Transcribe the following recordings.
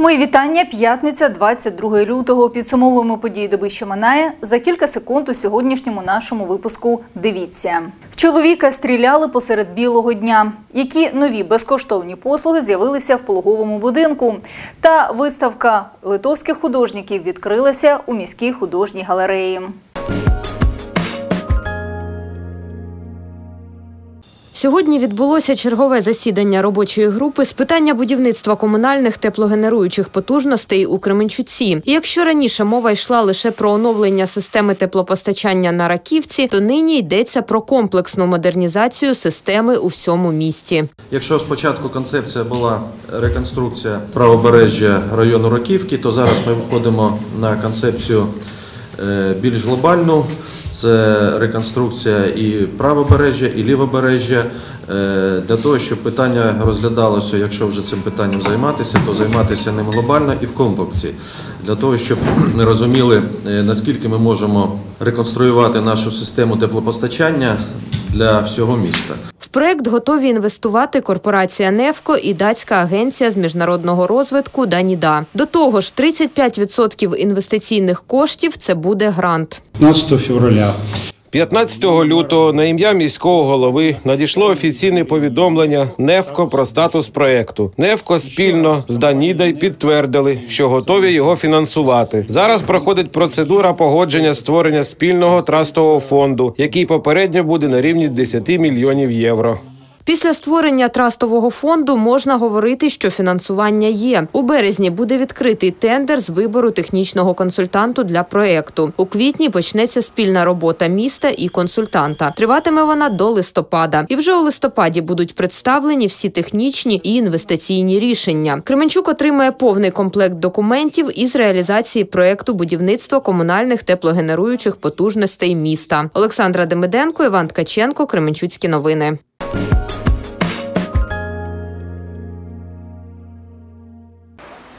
Мої вітання. П'ятниця, 22 лютого. Підсумовуємо події доби, що минає. За кілька секунд у сьогоднішньому нашому випуску. Дивіться. В чоловіка стріляли посеред білого дня. Які нові безкоштовні послуги з'явилися в пологовому будинку? Та виставка литовських художників відкрилася у міській художній галереї. Сьогодні відбулося чергове засідання робочої групи з питання будівництва комунальних теплогенеруючих потужностей у Кременчуці. І якщо раніше мова йшла лише про оновлення системи теплопостачання на раківці, то нині йдеться про комплексну модернізацію системи у всьому місті. Якщо спочатку концепція була реконструкція правобережжя району Роківки, то зараз ми виходимо на концепцію е, більш глобальну. Це реконструкція і правобережжя, і лівобережжя. Е, Для того, щоб питання розглядалося, якщо вже цим питанням займатися, то займатися ним глобально і в комплексі. Для того, щоб ми розуміли, е, наскільки ми можемо реконструювати нашу систему теплопостачання для всього міста. В проект готові інвестувати корпорація «Невко» і датська агенція з міжнародного розвитку «Даніда». До того ж, 35% інвестиційних коштів – це буде грант. 15 февраля 15 лютого на ім'я міського голови надійшло офіційне повідомлення НЕФКО про статус проекту. НЕФКО спільно з Данідай підтвердили, що готові його фінансувати. Зараз проходить процедура погодження створення спільного трастового фонду, який попередньо буде на рівні 10 мільйонів євро. Після створення трастового фонду можна говорити, що фінансування є. У березні буде відкритий тендер з вибору технічного консультанту для проекту. У квітні почнеться спільна робота міста і консультанта. Триватиме вона до листопада. І вже у листопаді будуть представлені всі технічні і інвестиційні рішення. Кременчук отримає повний комплект документів із реалізації проекту будівництва комунальних теплогенеруючих потужностей міста. Олександра Демиденко, Іван Ткаченко, Кременчуцькі новини. Thank you.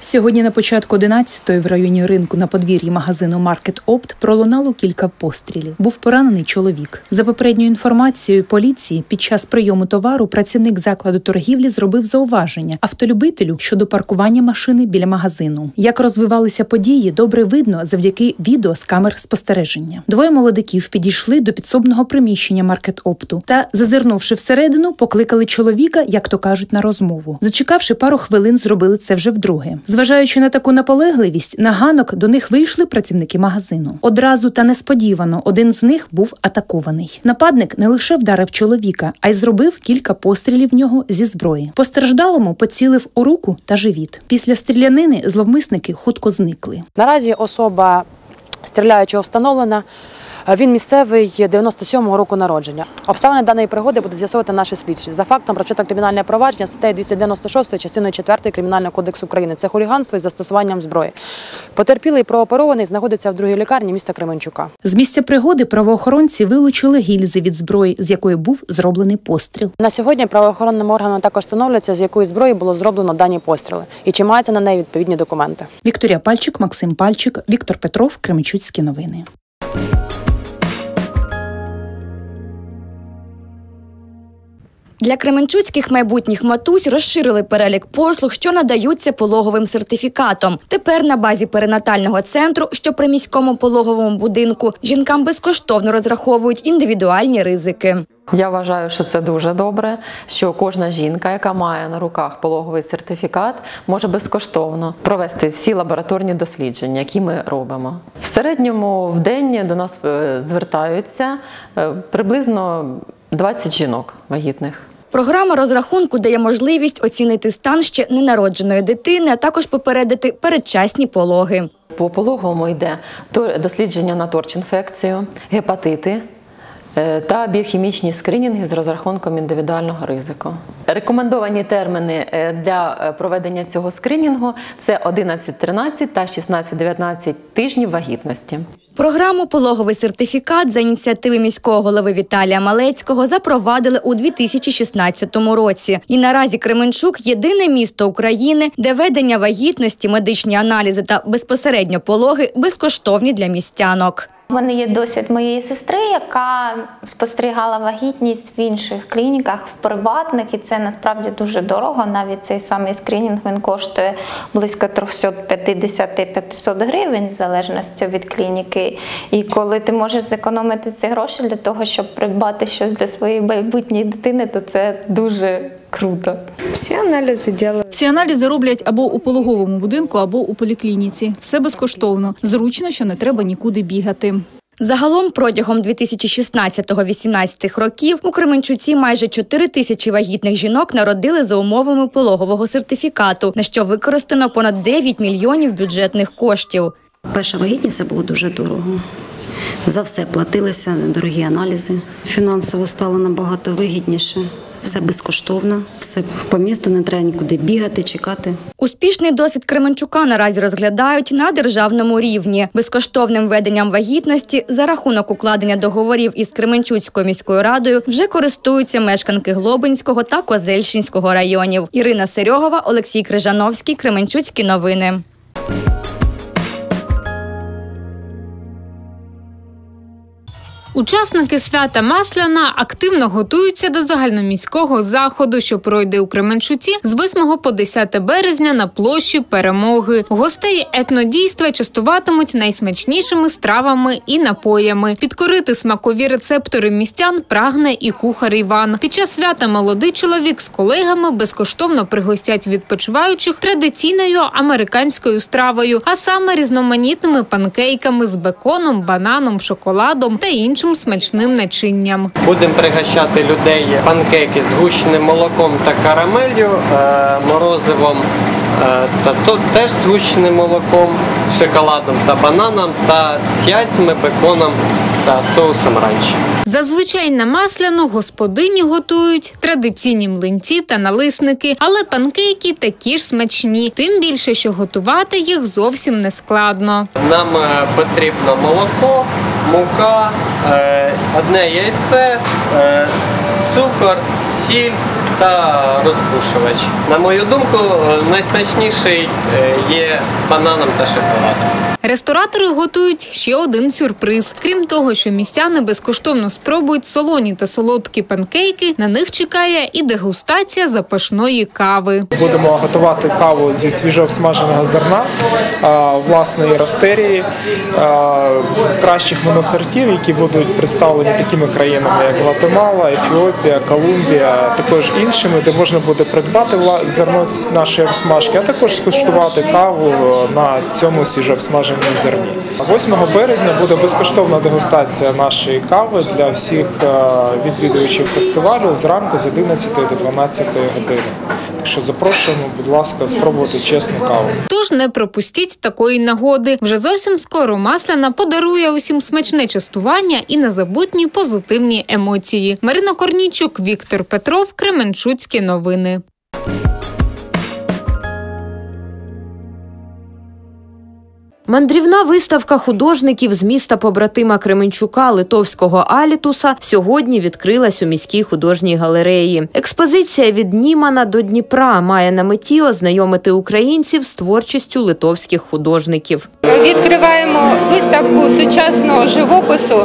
Сьогодні на початку 11-ї в районі ринку на подвір'ї магазину Маркет Опт пролунало кілька пострілів. Був поранений чоловік. За попередньою інформацією поліції, під час прийому товару працівник закладу торгівлі зробив зауваження автолюбителю щодо паркування машини біля магазину. Як розвивалися події, добре видно завдяки відео з камер спостереження. Двоє молодиків підійшли до підсобного приміщення Маркет Опту та, зазирнувши всередину, покликали чоловіка, як то кажуть, на розмову. Зачекавши пару хвилин, зробили це вже вдруге. Зважаючи на таку наполегливість, на ганок до них вийшли працівники магазину. Одразу та несподівано один з них був атакований. Нападник не лише вдарив чоловіка, а й зробив кілька пострілів в нього зі зброї. Постраждалому поцілив у руку та живіт. Після стрілянини зловмисники хутко зникли. Наразі особа стріляючого встановлена. Він місцевий 97-го року народження. Обставини даної пригоди будуть з'ясовувати наші слідчі. За фактом розпочато кримінальне провадження статтею 296 частиною 4 Кримінального кодексу України. Це хуліганство із застосуванням зброї. Потерпілий прооперований знаходиться в другій лікарні міста Кременчука. З місця пригоди правоохоронці вилучили гільзи від зброї, з якої був зроблений постріл. На сьогодні правоохоронним органам також встановлюється, з якої зброї було зроблено дані постріли і чи маються на неї відповідні документи. Вікторія Пальчик, Максим Пальчик, Віктор Петров, Кременчуцькі новини. Для кременчуцьких майбутніх матусь розширили перелік послуг, що надаються пологовим сертифікатом. Тепер на базі перинатального центру, що при міському пологовому будинку, жінкам безкоштовно розраховують індивідуальні ризики. Я вважаю, що це дуже добре, що кожна жінка, яка має на руках пологовий сертифікат, може безкоштовно провести всі лабораторні дослідження, які ми робимо. В середньому в день до нас е, звертаються е, приблизно 20 жінок вагітних. Програма розрахунку дає можливість оцінити стан ще ненародженої дитини, а також попередити передчасні пологи. По пологовому йде дослідження на торч-інфекцію, гепатити. е, Та біохімічні скринінги з розрахунком індивідуального ризику. Рекомендовані термини е, для е, проведення цього скринінгу це 11-13 та 16-19 тижнів вагітності. Програму Пологовий сертифікат за ініціативи міського голови Віталія Малецького запровадили у 2016 році. І наразі Кременчук єдине місто України, де ведення вагітності, медичні аналізи та безпосередньо пологи безкоштовні для містянок. У мене є досвід моєї сестри, яка спостерігала вагітність в інших клініках, в приватних, і це насправді дуже дорого. Навіть цей самий скринінг він коштує близько 350-500 гривень, в залежності від клініки. І коли ти можеш зекономити ці гроші для того, щоб придбати щось для своєї майбутньої дитини, то це дуже круто. Всі аналізи делают. Всі аналізи роблять або у пологовому будинку, або у поліклініці. Все безкоштовно. Зручно, що не треба нікуди бігати. Загалом протягом 2016-18 років у Кременчуці майже 4 тисячі вагітних жінок народили за умовами пологового сертифікату, на що використано понад 9 мільйонів бюджетних коштів. Перша вагітність це було дуже дорого. За все платилися дорогі аналізи. Фінансово стало набагато вигідніше. Все безкоштовно, все по місту, не треба нікуди бігати, чекати. Успішний досвід Кременчука наразі розглядають на державному рівні. Безкоштовним веденням вагітності за рахунок укладення договорів із Кременчуцькою міською радою вже користуються мешканки Глобинського та Козельщинського районів. Ірина Серьогова, Олексій Крижановський, Кременчуцькі новини. Учасники свята Масляна активно готуються до загальноміського заходу, що пройде у Кременчуці з 8 по 10 березня на площі Перемоги. Гостей етнодійства частуватимуть найсмачнішими стравами і напоями. Підкорити смакові рецептори містян прагне і кухар Іван. Під час свята молодий чоловік з колегами безкоштовно пригостять відпочиваючих традиційною американською стравою, а саме різноманітними панкейками з беконом, бананом, шоколадом та іншим смачним начинням. Будемо пригощати людей панкейки з гущеним молоком та карамелью, е, морозивом, е, та то теж з гущеним молоком, шоколадом та бананом, та з яйцями, беконом та соусом ранчо. Зазвичай на масляну господині готують традиційні млинці та налисники, але панкейки такі ж смачні, тим більше, що готувати їх зовсім не складно. Нам е, потрібно молоко, мука, е, одне яйце, е, цукор, сіль та розпушувач. На мою думку, найсмачніший е, є з бананом та шоколадом. Ресторатори готують ще один сюрприз. Крім того, що містяни безкоштовно спробують солоні та солодкі панкейки, на них чекає і дегустація запашної кави. Будемо готувати каву зі свіжообсмаженого зерна власної ростерії кращих моносортів, які будуть представлені такими країнами, як Гватемала, Ефіопія, Колумбія, також іншими, де можна буде придбати зерно нашої обсмажки, а також скуштувати каву на цьому свіжообсмаженому зерні. 8 березня буде безкоштовна дегустація нашої кави для всіх відвідувачів фестивалю зранку з 11 до 12 години. Так що запрошуємо, будь ласка, спробувати чесну каву. Тож не пропустіть такої нагоди. Вже зовсім скоро масляна подарує усім смачне частування і незабутні позитивні емоції. Марина Корнічук, Віктор Петров, Кременчуцькі новини. Мандрівна виставка художників з міста побратима Кременчука Литовського Алітуса сьогодні відкрилась у міській художній галереї. Експозиція від Німана до Дніпра має на меті ознайомити українців з творчістю литовських художників. Відкриваємо виставку сучасного живопису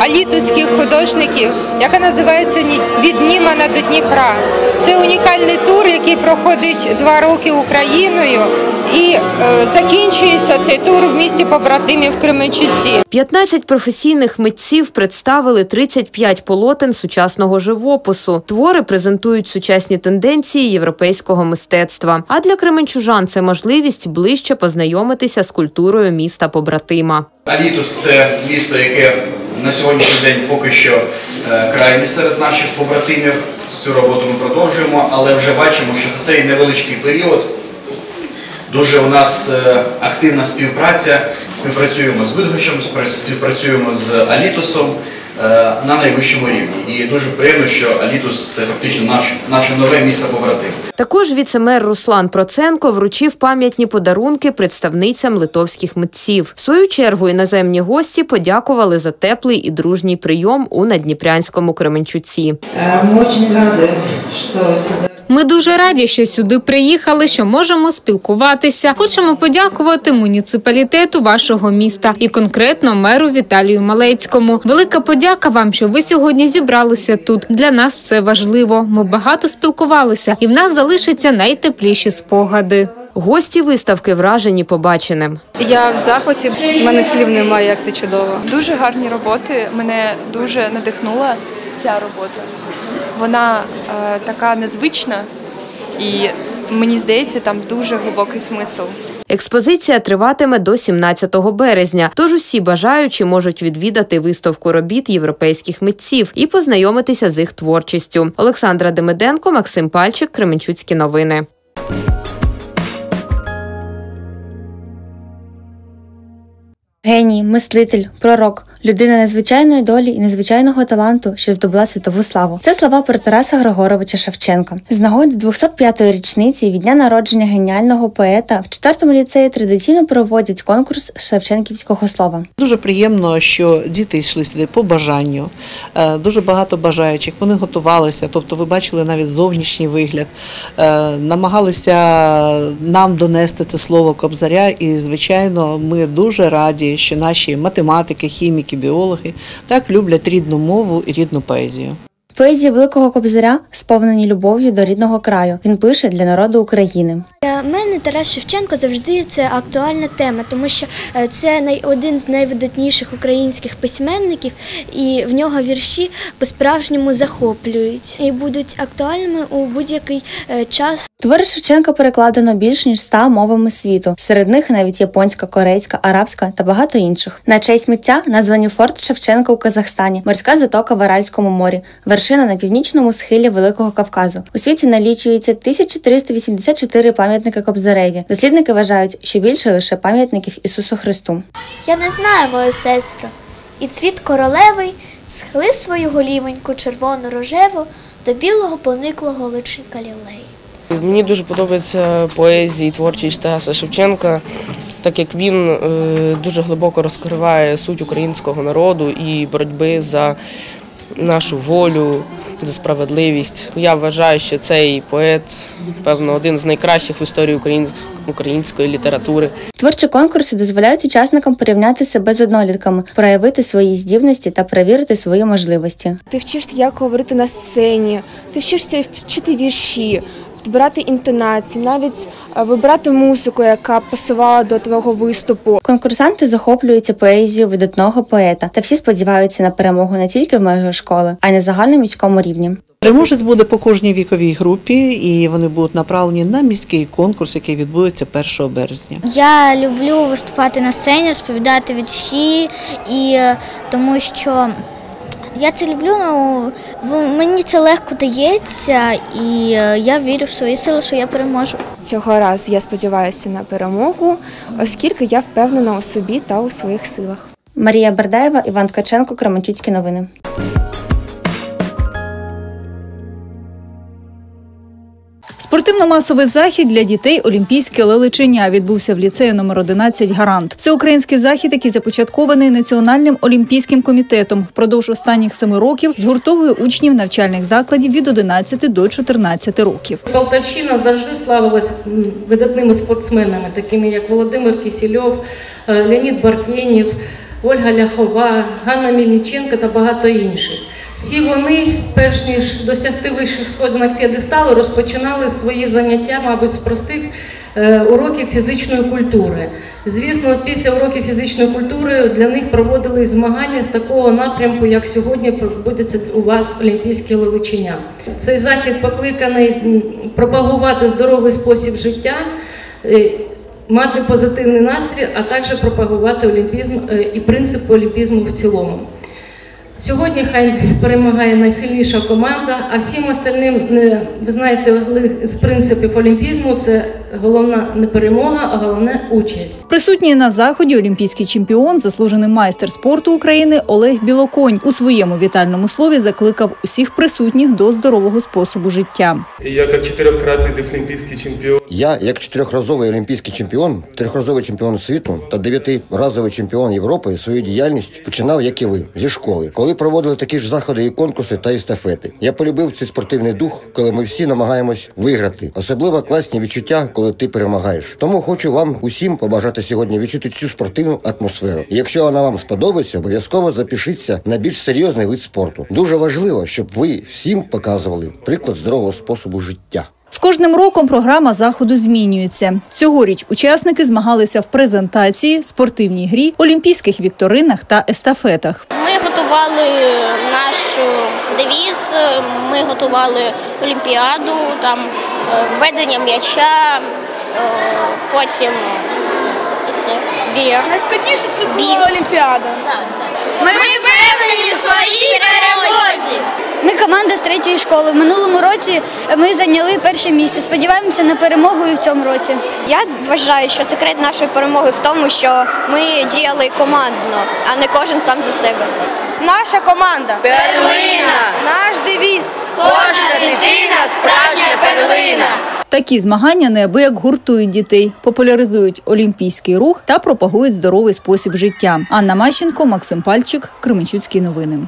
алітуських художників, яка називається «Ні- Від Німана до Дніпра. Це унікальний тур, який проходить два роки Україною, і е, закінчується цей тур місті побратимів Кременчуці. 15 професійних митців представили 35 полотен сучасного живопису. Твори презентують сучасні тенденції європейського мистецтва. А для кременчужан це можливість ближче познайомитися з культурою міста побратима. Алітус це місто, яке на сьогоднішній день поки що е, крайнє серед наших побратимів. Цю роботу ми продовжуємо, але вже бачимо, що за цей невеличкий період дуже у нас е, активна співпраця. Співпрацюємо з Видгощем, співпрацюємо з Алітусом е, на найвищому рівні. І дуже приємно, що Алітус це фактично наш, наше нове місто побратим. Також віцемер Руслан Проценко вручив пам'ятні подарунки представницям литовських митців. В свою чергу іноземні гості подякували за теплий і дружній прийом у Надніпрянському Кременчуці. Сюда Ми дуже раді, що сюди приїхали, що можемо спілкуватися. Хочемо подякувати муніципалітету вашого міста і конкретно меру Віталію Малецькому. Велика подяка вам, що ви сьогодні зібралися тут. Для нас це важливо. Ми багато спілкувалися, і в нас залишаться найтепліші спогади. Гості виставки вражені побаченим. Я в захваті, в мене слів немає, як це чудово. Дуже гарні роботи. Мене дуже надихнула ця робота. Вона е, така незвична, і мені здається, там дуже глибокий смисл. Експозиція триватиме до 17 березня, тож усі бажаючі можуть відвідати виставку робіт європейських митців і познайомитися з їх творчістю. Олександра Демиденко, Максим Пальчик, Кременчуцькі новини. Геній, мислитель, пророк, людина незвичайної долі і незвичайного таланту, що здобула світову славу. Це слова про Тараса Григоровича Шевченка. З нагоди 205-ї річниці від дня народження геніального поета в четвертому ліцеї традиційно проводять конкурс Шевченківського слова. Дуже приємно, що діти йшли сюди по бажанню. Е, Дуже багато бажаючих. Вони готувалися, тобто ви бачили навіть зовнішній вигляд, Е, намагалися нам донести це слово Кобзаря. І, звичайно, ми дуже раді, що наші математики, хіміки, біологи так люблять рідну мову і рідну поезію. Поезії Великого Кобзаря сповнені любов'ю до рідного краю. Він пише для народу України. Для мене Тарас Шевченко завжди це актуальна тема, тому що е, це один з найвидатніших українських письменників, і в нього вірші по-справжньому захоплюють і будуть актуальними у будь-який е, час. Твори Шевченка перекладено більш ніж ста мовами світу. Серед них навіть японська, корейська, арабська та багато інших. На честь митця названі форт Шевченка у Казахстані, морська затока в Аральському морі, вершина на північному схилі Великого Кавказу. У світі налічується 1384 пам'ятники Кобзареві. Дослідники вважають, що більше лише пам'ятників Ісусу Христу. Я не знаю, моя сестра, і цвіт королевий схилив свою голівоньку червоно рожеву до білого пониклого личинка лілеї. Мені дуже подобається поезія і творчість Тараса Шевченка, так як він е, дуже глибоко розкриває суть українського народу і боротьби за нашу волю, за справедливість. Я вважаю, що цей поет, певно, один з найкращих в історії українсь- української літератури. Творчі конкурси дозволяють учасникам порівняти себе з однолітками, проявити свої здібності та перевірити свої можливості. Ти вчишся, як говорити на сцені, ти вчишся вчити вірші, підбирати інтонацію, навіть е, вибирати музику, яка пасувала до твого виступу. Конкурсанти захоплюються поезією видатного поета, та всі сподіваються на перемогу не тільки в межах школи, а й на загальноміському рівні. Переможець буде по кожній віковій групі, і вони будуть направлені на міський конкурс, який відбудеться 1 березня. Я люблю виступати на сцені, розповідати вірші, і е, тому що я це люблю, ну, мені це легко дається, і е, я вірю в свої сили, що я переможу. Цього разу я сподіваюся на перемогу, оскільки я впевнена у собі та у своїх силах. Марія Бердаєва, Іван Ткаченко, Кременчуцькі новини. Спортивно-масовий захід для дітей Олімпійське лелечення відбувся в ліцеї номер 11 Гарант. Всеукраїнський захід, який започаткований Національним олімпійським комітетом, впродовж останніх семи років згуртовує учнів навчальних закладів від 11 до 14 років. Полтавщина завжди славилась видатними спортсменами, такими як Володимир Кісільов, е, Леонід Бартєнєв, Ольга Ляхова, Ганна Мільниченко та багато інших. Всі вони, перш ніж досягти вищих сходинок п'єдесталу, розпочинали свої заняття, мабуть, з простих е, уроків фізичної культури. Звісно, після уроків фізичної культури для них проводили змагання з такого напрямку, як сьогодні проводяться у вас Олімпійське лелечення. Цей захід покликаний пропагувати здоровий спосіб життя. е, Мати позитивний настрій, а також пропагувати олімпізм е, і принципи олімпізму в цілому. Сьогодні хай перемагає найсильніша команда, а всім остальним, е, ви знаєте, з принципів олімпізму це головна не перемога, а головне участь. Присутній на заході олімпійський чемпіон, заслужений майстер спорту України Олег Білоконь у своєму вітальному слові закликав усіх присутніх до здорового способу життя. Я как четырехкратный дефлимпийский чемпион. Я, як чотирьохразовий олімпійський чемпіон, трьохразовий чемпіон світу та дев'ятиразовий чемпіон Європи, свою діяльність починав, як і ви, зі школи, коли проводили такі ж заходи і конкурси та естафети. Я полюбив цей спортивний дух, коли ми всі намагаємось виграти. Особливо класні відчуття, коли ти перемагаєш. Тому хочу вам усім побажати сьогодні відчути цю спортивну атмосферу. І якщо вона вам сподобається, обов'язково запишіться на більш серйозний вид спорту. Дуже важливо, щоб ви всім показували приклад здорового способу життя. З кожним роком програма заходу змінюється. Цьогоріч учасники змагалися в презентації, спортивній грі, олімпійських вікторинах та естафетах. Ми готували наш девіз, ми готували олімпіаду, там введення м'яча, е, потім і все. Біг. Найскладніше це була Олімпіада. Ми впевнені в своїй перемозі. Ми команда з третьої школи. В минулому році ми зайняли перше місце. Сподіваємося на перемогу і в цьому році. Я вважаю, що секрет нашої перемоги в тому, що ми діяли командно, а не кожен сам за себе. Наша команда Перлина! Наш девіз Кожна дитина справжня перлина! Такі змагання неабияк гуртують дітей, популяризують олімпійський рух та пропагують здоровий спосіб життя. Анна Мащенко, Максим Пальчик, Кременчуцькі новини.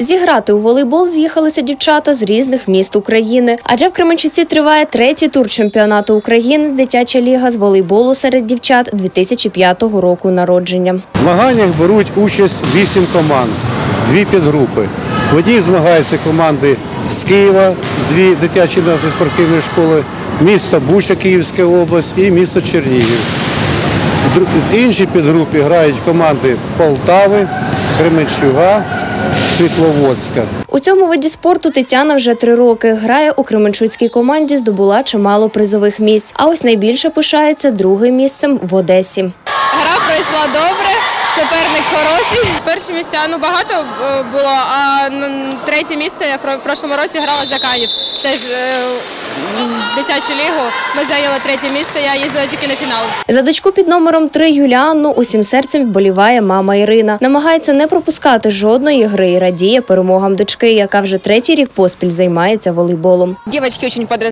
Зіграти у волейбол з'їхалися дівчата з різних міст України. Адже в Кременчуці триває третій тур чемпіонату України Дитяча ліга з волейболу серед дівчат 2005 року народження. В змаганнях беруть участь вісім команд, дві підгрупи. В одній змагаються команди з Києва, дві дитячі наші спортивні школи, місто Буча, Київська область і місто Чернігів. В В іншій підгрупі грають команди Полтави, Кременчуга, Світловодська. У цьому виді спорту Тетяна вже три роки грає у Кременчуцькій команді, здобула чимало призових місць. А ось найбільше пишається другим місцем в Одесі. Гра пройшла добре, суперник хороший. Перші місця ну багато е, було, а третє місце я в прошлому році грала за Канів. Теж е, дитячу лігу. Ми зайняли третє місце, я їздила тільки на фінал. За дочку під номером 3 Юліанну усім серцем вболіває мама Ірина. Намагається не пропускати жодної гри і радіє перемогам дочки, яка вже третій рік поспіль займається волейболом.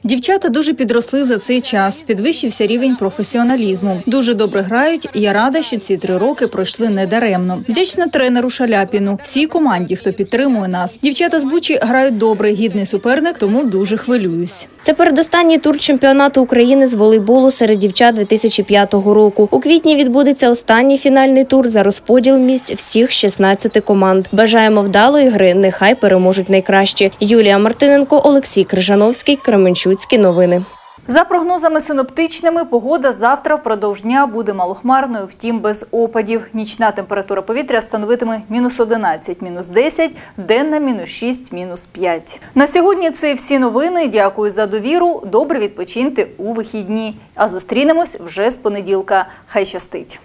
Дівчата дуже підросли за цей час. Підвищився рівень професіоналізму. Дуже добре грають. Я рада, що ці три роки пройшли недаремно. Вдячна тренеру Шаляпіну, всій команді, хто підтримує нас. Дівчата з Бучі грають добре, гідний суперник, тому дуже хвилююсь. Це передостанній тур чемпіонату України з волейболу серед дівчат 2005 року. У квітні відбудеться останній фінальний тур за розподіл місць всіх 16 команд. Бажаємо вдалої гри. Нехай переможуть найкращі. Юлія Мартиненко, Олексій Крижановський, Кременчуцькі новини. За прогнозами синоптичними, погода завтра впродовж дня буде малохмарною, втім без опадів. Нічна температура повітря становитиме мінус 11, мінус 10, денна мінус 6, мінус 5. На сьогодні це всі новини. Дякую за довіру. Добре відпочиньте у вихідні. А зустрінемось вже з понеділка. Хай щастить!